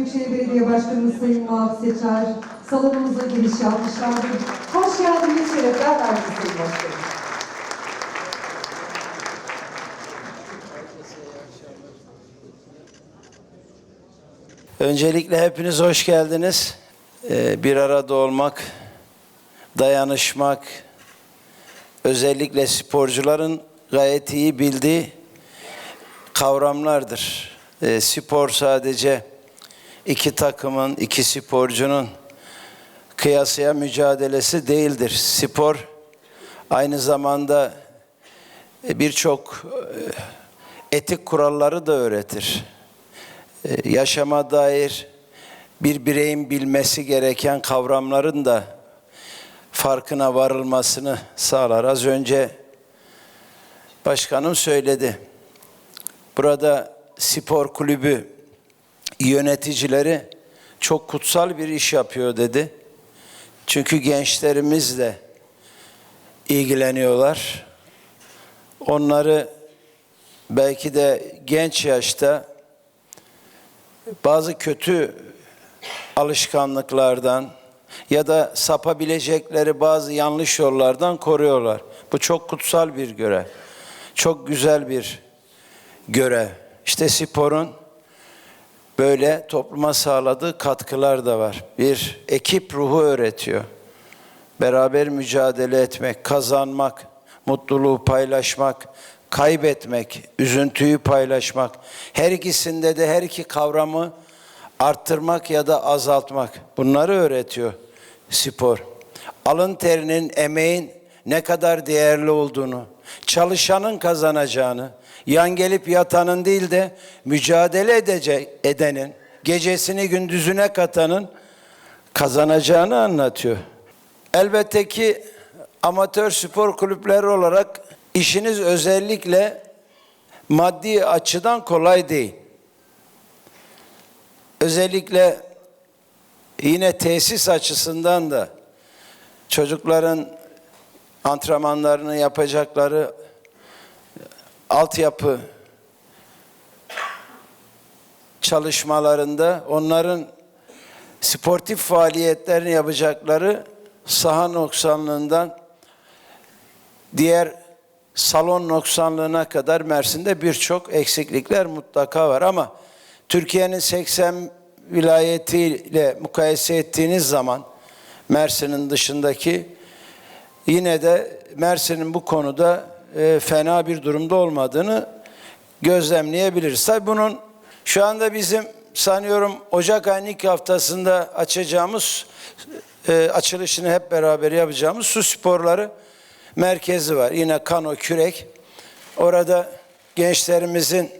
Büyükşehir Belediye Başkanımız Sayın Muaf Seçer salonumuza giriş yapmışlardır. Hoş geldiniz, şerefler verdiniz Sayın Başkanım. Öncelikle hepiniz hoş geldiniz. Ee, Bir arada olmak, dayanışmak, özellikle sporcuların gayet iyi bildiği kavramlardır. Ee, Spor sadece iki takımın, iki sporcunun kıyasıya mücadelesi değildir. Spor aynı zamanda e, birçok e, etik kuralları da öğretir. E, yaşama dair bir bireyin bilmesi gereken kavramların da farkına varılmasını sağlar. Az önce başkanım söyledi. Burada spor kulübü yöneticileri çok kutsal bir iş yapıyor dedi. Çünkü gençlerimizle ilgileniyorlar. Onları belki de genç yaşta bazı kötü alışkanlıklardan ya da sapabilecekleri bazı yanlış yollardan koruyorlar. Bu çok kutsal bir görev. Çok güzel bir görev. İşte sporun böyle topluma sağladığı katkılar da var. Bir ekip ruhu öğretiyor. Beraber mücadele etmek, kazanmak, mutluluğu paylaşmak, kaybetmek, üzüntüyü paylaşmak. Her ikisinde de her iki kavramı arttırmak ya da azaltmak. Bunları öğretiyor spor. Alın terinin, emeğin ne kadar değerli olduğunu, çalışanın kazanacağını, yan gelip yatanın değil de mücadele edecek edenin, gecesini gündüzüne katanın kazanacağını anlatıyor. Elbette ki amatör spor kulüpleri olarak işiniz özellikle maddi açıdan kolay değil. Özellikle yine tesis açısından da çocukların antrenmanlarını yapacakları altyapı çalışmalarında onların sportif faaliyetlerini yapacakları saha noksanlığından diğer salon noksanlığına kadar Mersin'de birçok eksiklikler mutlaka var. Ama Türkiye'nin 80 vilayetiyle mukayese ettiğiniz zaman Mersin'in dışındaki yine de Mersin'in bu konuda e, fena bir durumda olmadığını gözlemleyebiliriz. Tabii bunun şu anda bizim sanıyorum Ocak ayının ilk haftasında açacağımız e, açılışını hep beraber yapacağımız su sporları merkezi var. Yine kano, kürek. Orada gençlerimizin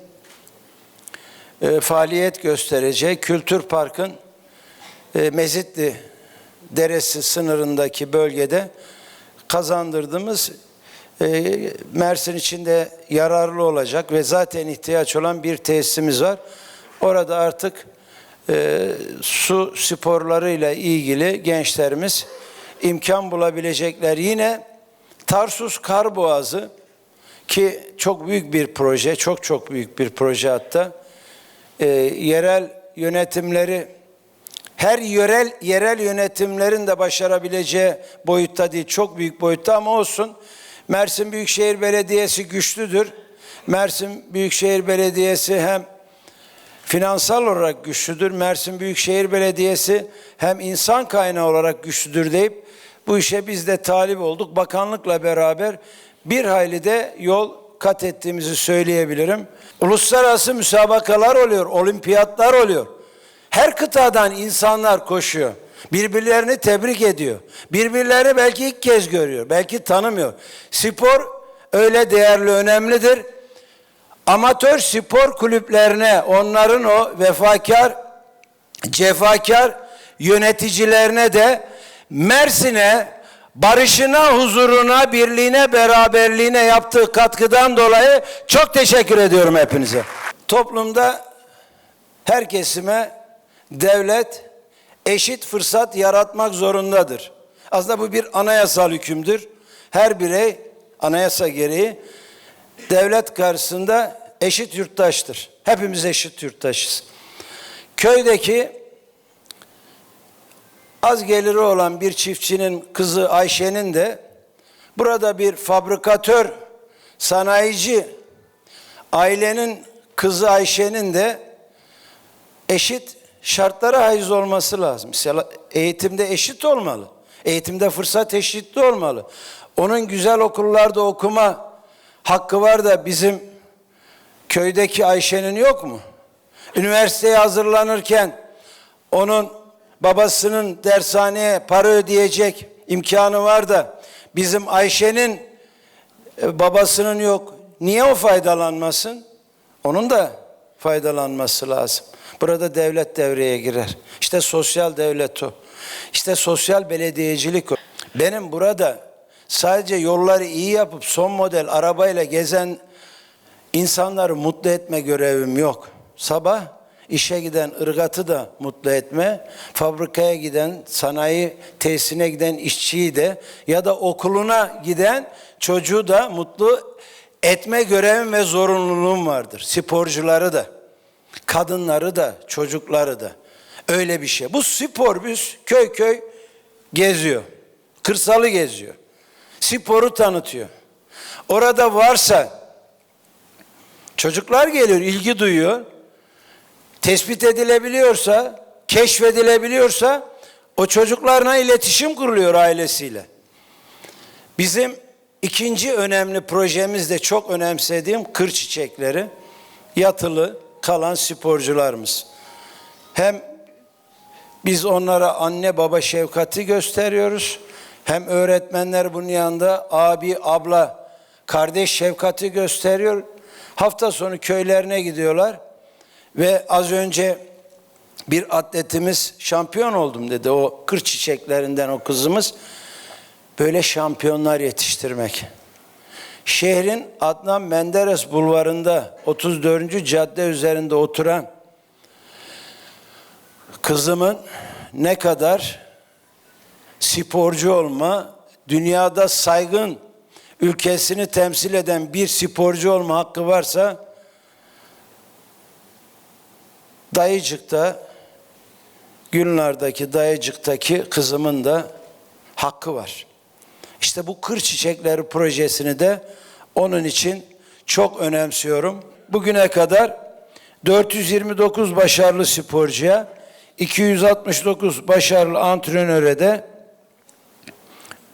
e, faaliyet göstereceği Kültür Park'ın e, Mezitli Deresi sınırındaki bölgede kazandırdığımız e, Mersin içinde yararlı olacak ve zaten ihtiyaç olan bir tesisimiz var. Orada artık e, su sporlarıyla ilgili gençlerimiz imkan bulabilecekler. Yine Tarsus Karboğazı ki çok büyük bir proje, çok çok büyük bir proje hatta. E, yerel yönetimleri her yörel yerel yönetimlerin de başarabileceği boyutta değil, çok büyük boyutta ama olsun. Mersin Büyükşehir Belediyesi güçlüdür. Mersin Büyükşehir Belediyesi hem finansal olarak güçlüdür. Mersin Büyükşehir Belediyesi hem insan kaynağı olarak güçlüdür deyip bu işe biz de talip olduk. Bakanlıkla beraber bir hayli de yol kat ettiğimizi söyleyebilirim. Uluslararası müsabakalar oluyor, olimpiyatlar oluyor. Her kıtadan insanlar koşuyor. Birbirlerini tebrik ediyor. Birbirlerini belki ilk kez görüyor, belki tanımıyor. Spor öyle değerli, önemlidir. Amatör spor kulüplerine, onların o vefakar, cefakar yöneticilerine de Mersin'e barışına, huzuruna, birliğine, beraberliğine yaptığı katkıdan dolayı çok teşekkür ediyorum hepinize. Toplumda her kesime devlet eşit fırsat yaratmak zorundadır. Aslında bu bir anayasal hükümdür. Her birey anayasa gereği devlet karşısında eşit yurttaştır. Hepimiz eşit yurttaşız. köydeki az geliri olan bir çiftçinin kızı Ayşe'nin de burada bir fabrikatör, sanayici ailenin kızı Ayşe'nin de eşit şartlara haiz olması lazım. Mesela eğitimde eşit olmalı. Eğitimde fırsat eşitliği olmalı. Onun güzel okullarda okuma hakkı var da bizim köydeki Ayşe'nin yok mu? Üniversiteye hazırlanırken onun babasının dershaneye para ödeyecek imkanı var da bizim Ayşe'nin e, babasının yok. Niye o faydalanmasın? Onun da faydalanması lazım. Burada devlet devreye girer. İşte sosyal devlet o. İşte sosyal belediyecilik o. Benim burada sadece yolları iyi yapıp son model arabayla gezen insanları mutlu etme görevim yok. Sabah işe giden ırgatı da mutlu etme, fabrikaya giden, sanayi tesisine giden işçiyi de ya da okuluna giden çocuğu da mutlu etme görevim ve zorunluluğum vardır. Sporcuları da, kadınları da, çocukları da. Öyle bir şey. Bu spor biz köy köy geziyor. Kırsalı geziyor. Sporu tanıtıyor. Orada varsa Çocuklar geliyor, ilgi duyuyor. Tespit edilebiliyorsa, keşfedilebiliyorsa o çocuklarla iletişim kuruluyor ailesiyle. Bizim ikinci önemli projemiz de çok önemsediğim kır çiçekleri. Yatılı kalan sporcularımız. Hem biz onlara anne baba şefkati gösteriyoruz. Hem öğretmenler bunun yanında abi, abla, kardeş şefkati gösteriyor. Hafta sonu köylerine gidiyorlar ve az önce bir atletimiz şampiyon oldum dedi. O kır çiçeklerinden o kızımız. Böyle şampiyonlar yetiştirmek. Şehrin Adnan Menderes bulvarında 34. cadde üzerinde oturan kızımın ne kadar sporcu olma, dünyada saygın ülkesini temsil eden bir sporcu olma hakkı varsa Dayıcık'ta Gülnar'daki Dayıcık'taki kızımın da hakkı var. İşte bu kır çiçekleri projesini de onun için çok önemsiyorum. Bugüne kadar 429 başarılı sporcuya, 269 başarılı antrenöre de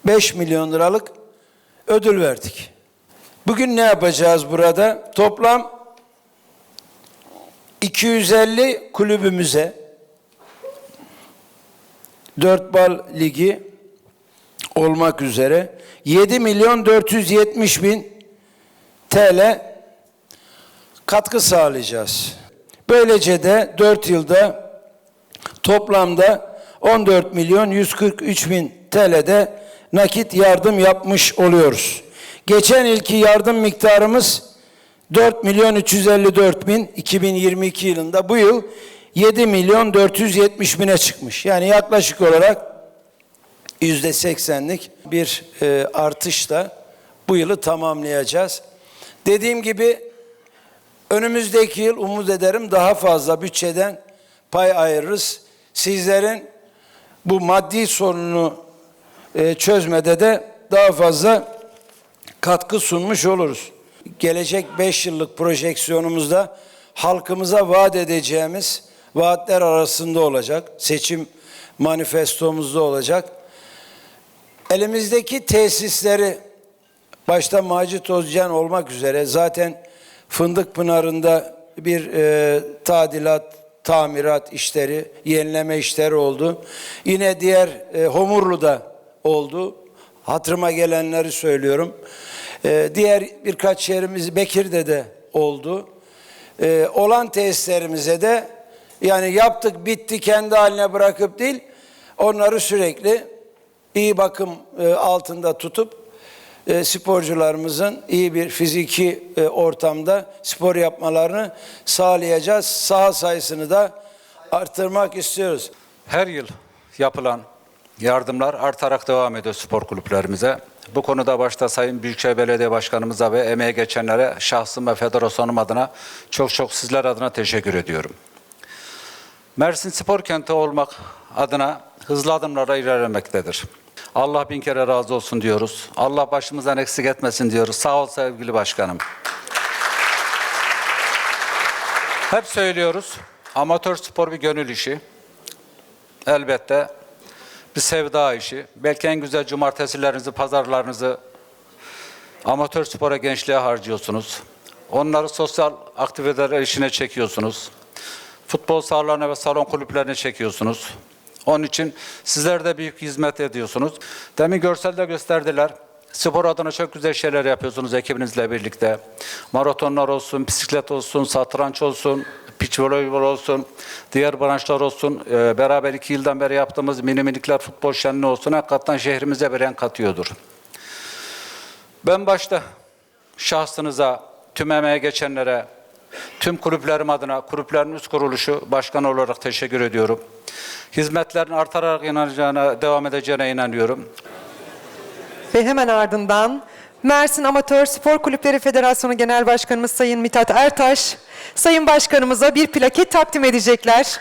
5 milyon liralık ödül verdik. Bugün ne yapacağız burada? Toplam 250 kulübümüze 4 bal ligi olmak üzere 7 milyon 470 bin TL katkı sağlayacağız. Böylece de 4 yılda toplamda 14 milyon 143 bin TL'de nakit yardım yapmış oluyoruz. Geçen ilki yardım miktarımız 4 milyon 354 bin 2022 yılında bu yıl 7 milyon 470 bine çıkmış. Yani yaklaşık olarak yüzde seksenlik bir e, artışla bu yılı tamamlayacağız. Dediğim gibi önümüzdeki yıl umut ederim daha fazla bütçeden pay ayırırız. Sizlerin bu maddi sorununu e, çözmede de daha fazla katkı sunmuş oluruz. Gelecek 5 yıllık projeksiyonumuzda halkımıza vaat edeceğimiz vaatler arasında olacak. Seçim manifestomuzda olacak. Elimizdeki tesisleri başta Macit Özcan olmak üzere zaten Fındık Pınarı'nda bir e, tadilat, tamirat işleri, yenileme işleri oldu. Yine diğer e, Homurlu'da oldu. Hatırıma gelenleri söylüyorum. E, diğer birkaç yerimiz Bekir'de de oldu. E, olan tesislerimize de yani yaptık bitti kendi haline bırakıp değil onları sürekli iyi bakım e, altında tutup e, sporcularımızın iyi bir fiziki e, ortamda spor yapmalarını sağlayacağız. Saha sayısını da artırmak istiyoruz. Her yıl yapılan yardımlar artarak devam ediyor spor kulüplerimize. Bu konuda başta Sayın Büyükşehir Belediye Başkanımıza ve emeğe geçenlere şahsım ve federasyonum adına çok çok sizler adına teşekkür ediyorum. Mersin spor kenti olmak adına hızlı adımlarla ilerlemektedir. Allah bin kere razı olsun diyoruz. Allah başımızdan eksik etmesin diyoruz. Sağ ol sevgili başkanım. Hep söylüyoruz. Amatör spor bir gönül işi. Elbette bir sevda işi. Belki en güzel cumartesilerinizi, pazarlarınızı amatör spora gençliğe harcıyorsunuz. Onları sosyal aktiviteler işine çekiyorsunuz. Futbol sahalarına ve salon kulüplerine çekiyorsunuz. Onun için sizler de büyük hizmet ediyorsunuz. Demin görselde gösterdiler. Spor adına çok güzel şeyler yapıyorsunuz ekibinizle birlikte. Maratonlar olsun, bisiklet olsun, satranç olsun, piç voleybol olsun, diğer branşlar olsun. Ee, beraber iki yıldan beri yaptığımız mini minikler futbol şenliği olsun. Hakikaten şehrimize bir renk katıyordur. Ben başta şahsınıza, tüm emeğe geçenlere, tüm kulüplerim adına, kulüplerin üst kuruluşu başkan olarak teşekkür ediyorum. Hizmetlerin artarak inanacağına, devam edeceğine inanıyorum. Ve hemen ardından Mersin Amatör Spor Kulüpleri Federasyonu Genel Başkanımız Sayın Mithat Ertaş, Sayın Başkanımıza bir plaket takdim edecekler.